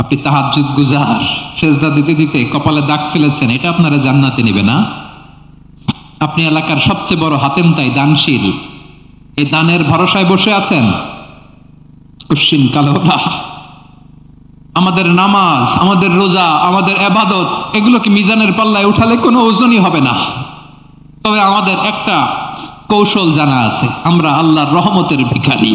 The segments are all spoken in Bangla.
আপনি তাহাজ্জুদ গুজার সেজদা দিতে দিতে কপালে দাগ ফেলেছেন, এটা আপনারা জান্নাতে নেবে না? আপনি এলাকার সবচেয়ে বড় হাতেম তাই দানশীল। এই দানের ভরসায় বসে আছেন? কুশ্চিন কালোরা। আমাদের নামাজ, আমাদের রোজা, আমাদের এবাদত এগুলোকে মিজানের পাল্লায় উঠালে কোনো ওজনই হবে না? তবে আমাদের একটা কৌশল জানা আছে, আমরা আল্লাহর রহমতের ভিখারি।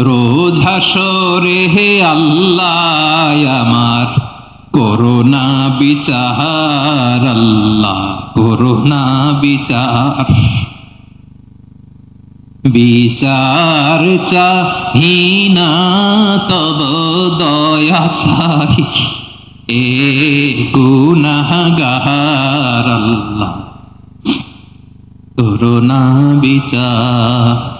রোজ হাসরে, হে আল্লাহ আমার। করোনা বিচার, আল্লাহ, করোনা বিচার। বিচার চাহিনা, তব দয়া চাই। এ গুনাহগার, আল্লাহ। করোনা বিচার।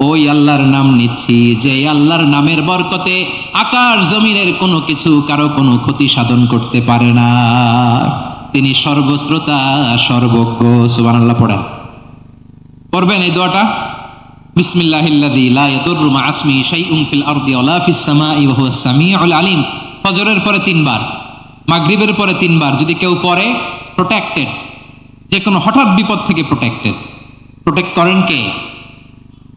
ওই আল্লাহর নাম নিচ্ছি, যে আল্লাহর নামের বরকতে আকাশ জমিনের কোনো কিছু কারও কোনো ক্ষতি সাধন করতে পারে না। তিনি সর্বশ্রোতা সর্বজ্ঞ, সুবহানাল্লাহ পড়েন। পড়বেন এই দোয়াটা? বিসমিল্লাহিল্লাযী লা ইয়াদুররু মা শাইউন ফিল আরদি ফিস ওয়া সামিউল ফজরের পরে তিনবার, মাগরিবের পরে তিনবার যদি কেউ পড়ে প্রোটেক্টেড যে কোনো হঠাৎ বিপদ থেকে প্রোটেক্টেড প্রোটেক্ট করেন কে?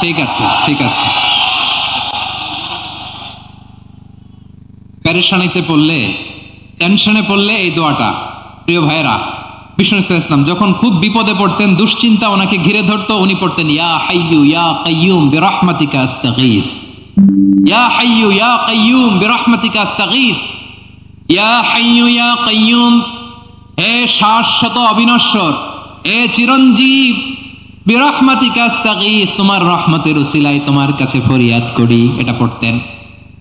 ঠিক আছে ঠিক আছে। প্যারেশানিতে পড়লে, টেনশনে পড়লে এই দোয়াটা। প্রিয় ভাইয়েরা, বিষ্ণু ইসলাম যখন খুব বিপদে পড়তেন, দুশ্চিন্তা ওনাকে ঘিরে ধরতো, উনি পড়তেন, ইয়া হাইয়ু ইয়া কাইয়ুম বিরহমাতিকা আস্তাগীথ ইয়া হাইয়ু ইয়া কাইয়ুম বিরহমাতিকা আস্তাগীথ ইয়া হাইয়ু ইয়া কাইয়ুম হে শাশ্বত অবিনশ্বর, হে চিরঞ্জীব বিরহমাতিকা আস্তাগীথ তোমার রহমতের উসিলায় তোমার কাছে ফরিয়াদ করি, এটা পড়তেন।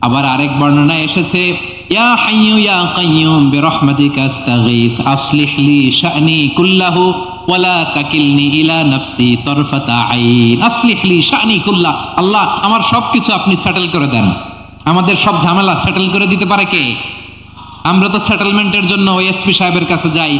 আবার আরেক বর্ণনা এসেছে, ইয়া হাইয়ু ইয়া কাইয়ুম লি শা'নি কুল্লাহু, ওয়ালা তাকিলনি ইলা নাফসি তরফাতা আইন। শা'নি কুল্লাহ, আল্লাহ, আমার সবকিছু আপনি সেটেল করে দেন। আমাদের সব ঝামেলা সেটেল করে দিতে পারে কে? আমরা তো সেটেলমেন্টের জন্য ওএসপি সাহেবের কাছে যাই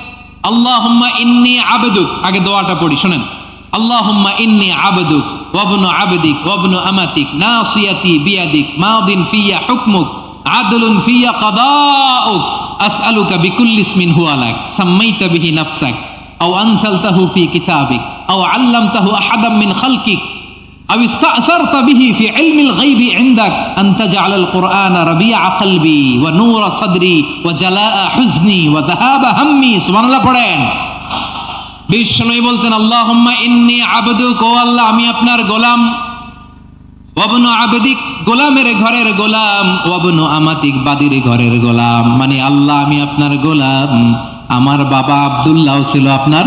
আল্লাহুম্মা ইন্নি আবেদুক। আগে দোয়াটা পড়ি, শোনেন। আল্লাহুম্মা ইন্নি আবেদুক, ওয়াবনু আবেদিক, ওয়াবনু আমাতিক, নাসিয়াতি বিয়াদিক মাউদিন ফিয়া হুকমুক, আদলুন ফিয়া কাদাউক। আসআলুকা বিকুল্লি ইসমিন হুয়া লাক, সাম্মাইতা বিহি নাফসাক, আও আনসালতাহু ফি কিতাবিক, আও আল্লামতাহু আহাদাম মিন খালকিক। أو استأثرت به في علم الغيب عندك أن تجعل القرآن ربيع قلبي ونور صدري وجلاء حزني وذهاب همي سبحان الله পড়েন বিষ্ণুই বলতেন আল্লাহুম্মা ইন্নি আবদুক ও আল্লাহ আমি আপনার গোলাম ওয়াবনু আবেদিক গোলামের ঘরের গোলাম ওয়াবনু আমাতিক বাদির ঘরের গোলাম মানে আল্লাহ আমি আপনার গোলাম আমার বাবা আব্দুল্লাহ ছিল আপনার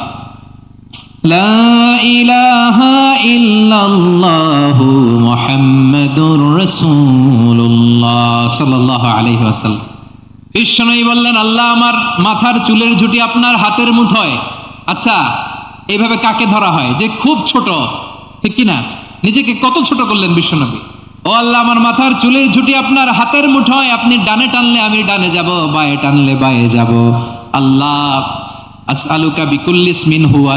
لا إله إلا الله محمد رسول الله صلى الله عليه وسلم বিশ্বনবী বললেন আল্লাহ আমার মাথার চুলের ঝুটি আপনার হাতের মুঠোয় আচ্ছা এইভাবে কাকে ধরা হয় যে খুব ছোট ঠিক কি না নিজেকে কত ছোট করলেন বিশ্বনবী ও আল্লাহ আমার মাথার চুলের ঝুটি আপনার হাতের মুঠোয় আপনি ডানে টানলে আমি ডানে যাব বায়ে টানলে বায়ে যাব আল্লাহ আসআলুকা বিকুল্লিস মিন হুয়া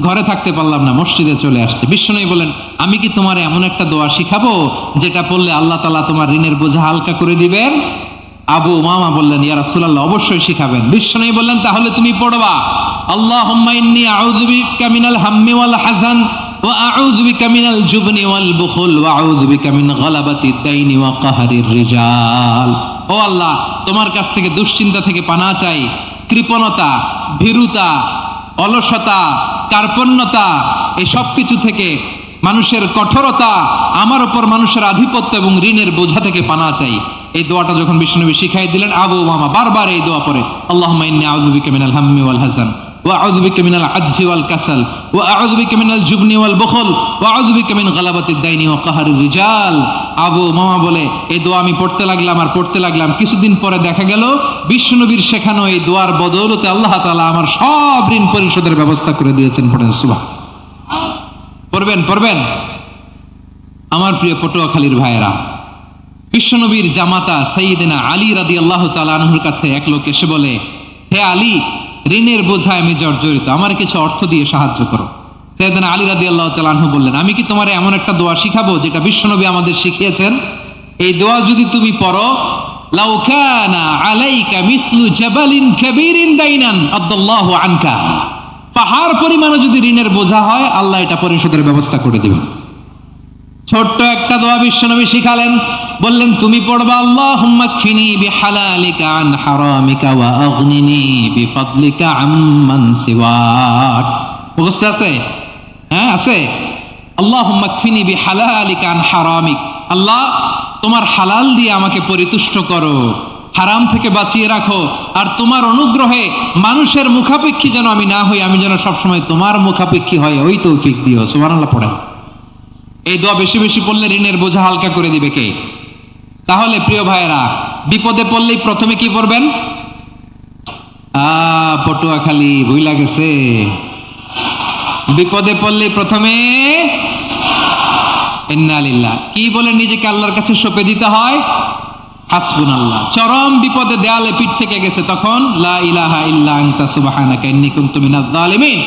ঘরে থাকতে পারলাম না, মসজিদে চলে আসছে। বিশ্বনবী বলেন, আমি কি তোমার এমন একটা দোয়া শিখাবো, যেটা পড়লে আল্লাহ তালা তোমার ঋণের বোঝা হালকা করে দিবেন? আবু মামা বললেন, ইয়া অবশ্যই শিখাবেন। বিশ্বনবী বললেন, তাহলে তুমি পড়বা, আল্লাহুম্মা ইন্নী আউযু বিকা মিনাল হাম্মি ওয়াল রিজাল। ও আল্লাহ, তোমার কাছ থেকে দুশ্চিন্তা থেকে পানা চাই, কৃপণতা, ভীরুতা অলসতা, কার্পণ্যতা এই সব কিছু থেকে মানুষের কঠোরতা, আমার ওপর মানুষের আধিপত্য এবং ঋণের বোঝা থেকে পানা চাই। এই দোয়াটা যখন বিষ্ণুনবী শিখাই দিলেন, আবু মামা বারবার এই দোয়া পরে আল্লাহ ইন্নী আউযু বিকা মিনাল হাম্মি ওয়াল হাসান। কাসাল ওয়া আউযু বিকা মিনাল জুবনি ওয়াল বুখল ওয়া আউযু বিকা মিন গালাবাতিদ দাইনি ওয়া কাহারির রিজাল। আবু মামা বলে, এই দোয়া আমি পড়তে লাগলাম আর পড়তে লাগলাম। কিছুদিন পরে দেখা গেল বিষ্ণুনবীর শেখানো এই দোয়ার বদৌলতে আল্লাহ তাআলা আমার সব ঋণ পরিশোধের ব্যবস্থা করে দিয়েছেন পড়েন, সুবহান। পড়বেন পড়বেন। আমার প্রিয় পটুয়াখালীর ভাইয়েরা, বিশ্বনবীর জামাতা সঈদিনা আলী রাদি আল্লাহ তালানহুর কাছে এক লোক এসে বলে, হে আলী ঋণের বোঝায় আমি জর্জরিত। আমার কিছু অর্থ দিয়ে সাহায্য করো। সৈয়দিনা আলী রাদি আল্লাহ তালানহু বললেন, আমি কি তোমার এমন একটা দোয়া শিখাবো যেটা বিশ্বনবী আমাদের শিখিয়েছেন? এই দোয়া যদি তুমি পড়ো আলাইকা আনকা। পাহাড় পরিমাণে যদি ঋণের বোঝা হয়, আল্লাহ এটা পরিশোধের ব্যবস্থা করে দিবেন। ছোট্ট একটা দোয়া বিশ্বনবী শিখালেন। বললেন, তুমি পড়বা, আল্লাহুম্মা কফিনি বিহালালিকা আন হারামিকা ওয়া আগনিনি বিফাদলিকা আম্মান সিওয়াক। মুখস্থ আছে? হ্যাঁ আছে। আল্লাহুম্মা কফিনি বিহালালিকা আন হারামিক। আল্লাহ, তোমার হালাল দিয়ে আমাকে পরিতুষ্ট করো, হারাম থেকে বাঁচিয়ে রাখো, আর তোমার অনুগ্রহে মানুষের মুখাপেক্ষী যেন আমি না হই, আমি যেন সবসময় তোমার মুখাপেক্ষী হয় ওই তৌফিক দিও। সুবহানাল্লাহ পড়েন। এই দোয়া বেশি বেশি পড়লে ঋণের বোঝা হালকা করে দিবে কে? তাহলে প্রিয় ভাইয়েরা, বিপদে পড়লেই প্রথমে কি পড়বেন পটুয়াখালী ভুইলা গেছে? বিপদে পড়লেই প্রথমে কি বলে নিজেকে আল্লাহর কাছে সঁপে দিতে হয়? হাসবুন আল্লাহ চরম বিপদে দেয়ালে পিঠ থেকে গেছে তখন, লা ইলাহা ইল্লা আনতা সুবহানাকা ইন্নী কুনতু মিনাজ জালিমিন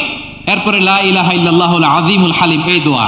এরপরে লা ইলাহা ইল্লাল্লাহুল আযীমুল হালিম, এই দোয়া।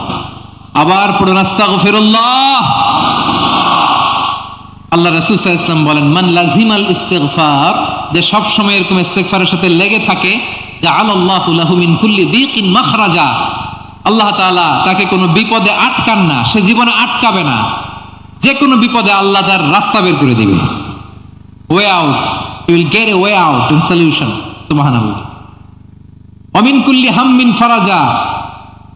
আবার পড়ুন, আস্তাগফিরুল্লাহ। আল্লাহ রাসূল ওয়াসাল্লাম বলেন, মান লাজিমাল ইস্তিগফার, যে সব সময় এরকম ইস্তিগফারের সাথে লেগে থাকে, জাআলাল্লাহু লাহু মিন কুল্লি দিকিন মাখরাজা, আল্লাহ তাআলা তাকে কোনো বিপদে আটকান না, সে জীবনে আটকাবে না। যে কোনো বিপদে আল্লাহ তার রাস্তা বের করে দিবে। Way out you will get a way out in solution সুবহানাল্লাহ। অমিন কুল্লি হাম্মিন ফারাজা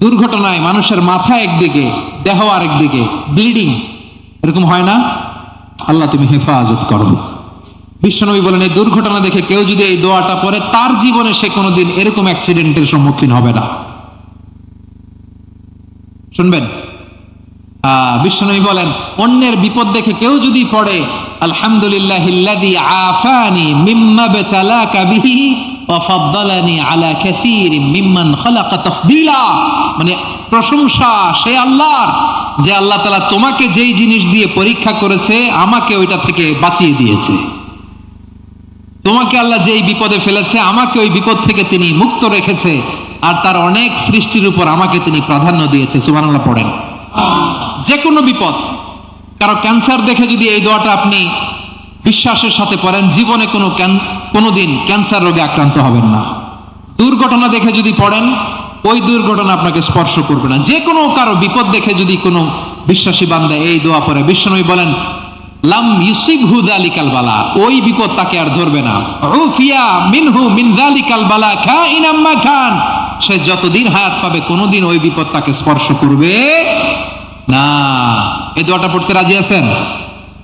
দুর্ঘটনায় মানুষের মাথা একদিকে, দেহ আরেকদিকে ব্লিডিং এরকম হয় না? আল্লাহ তুমি হেফাজত করো। বিশ্বনবী বলেন, এই দুর্ঘটনা দেখে কেউ যদি এই দোয়াটা পড়ে, তার জীবনে সে কোনোদিন এরকম অ্যাক্সিডেন্টের সম্মুখীন হবে না। শুনবেন? বিশ্বনবী বলেন, অন্যের বিপদ দেখে কেউ যদি পড়ে আলহামদুলিল্লাহ আলা মিম্মান খালাকা তাফদীলা। মানে প্রশংসা সে আল্লাহর যে আল্লাহ তাআলা তোমাকে যেই জিনিস দিয়ে পরীক্ষা করেছে আমাকে ওইটা থেকে বাঁচিয়ে দিয়েছে। তোমাকে আল্লাহ যেই বিপদে ফেলেছে আমাকে ওই বিপদ থেকে তিনি মুক্ত রেখেছে আর তার অনেক সৃষ্টির উপর আমাকে তিনি প্রাধান্য দিয়েছে। সুবহানাল্লাহ পড়েন। যে কোনো বিপদ কারও ক্যান্সার দেখে যদি এই দোয়াটা আপনি বিশ্বাসের সাথে পড়েন, জীবনে কোনো কোনোদিন ক্যান্সার রোগে আক্রান্ত হবেন না। দুর্ঘটনা দেখে যদি পড়েন, ওই দুর্ঘটনা আপনাকে স্পর্শ করবে না। যে কোনো কারও বিপদ দেখে যদি কোনো বিশ্বাসী বান্দা এই দোয়া পরে বিশ্বনবী বলেন, লাম ইউসিব হু বালা ওই বিপদ তাকে আর ধরবে না। উফিয়া মিনহু মিন দালিকাল বালা খাইন আম্মা খান সে যতদিন হায়াত পাবে, কোনোদিন ওই বিপদ তাকে স্পর্শ করবে না। এই দোয়াটা পড়তে রাজি আছেন?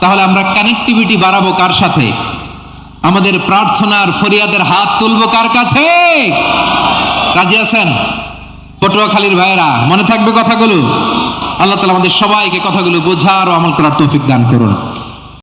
তাহলে আমরা কানেক্টিভিটি বাড়াবো কার সাথে? আমাদের প্রার্থনার ফরিয়াদের হাত তুলবো কার কাছে? রাজি আছেন? পটুয়াখালীর ভাইয়েরা, মনে থাকবে কথাগুলো? আল্লাহ তালা আমাদের সবাইকে কথাগুলো বোঝার ও আমল করার তৌফিক দান করুন।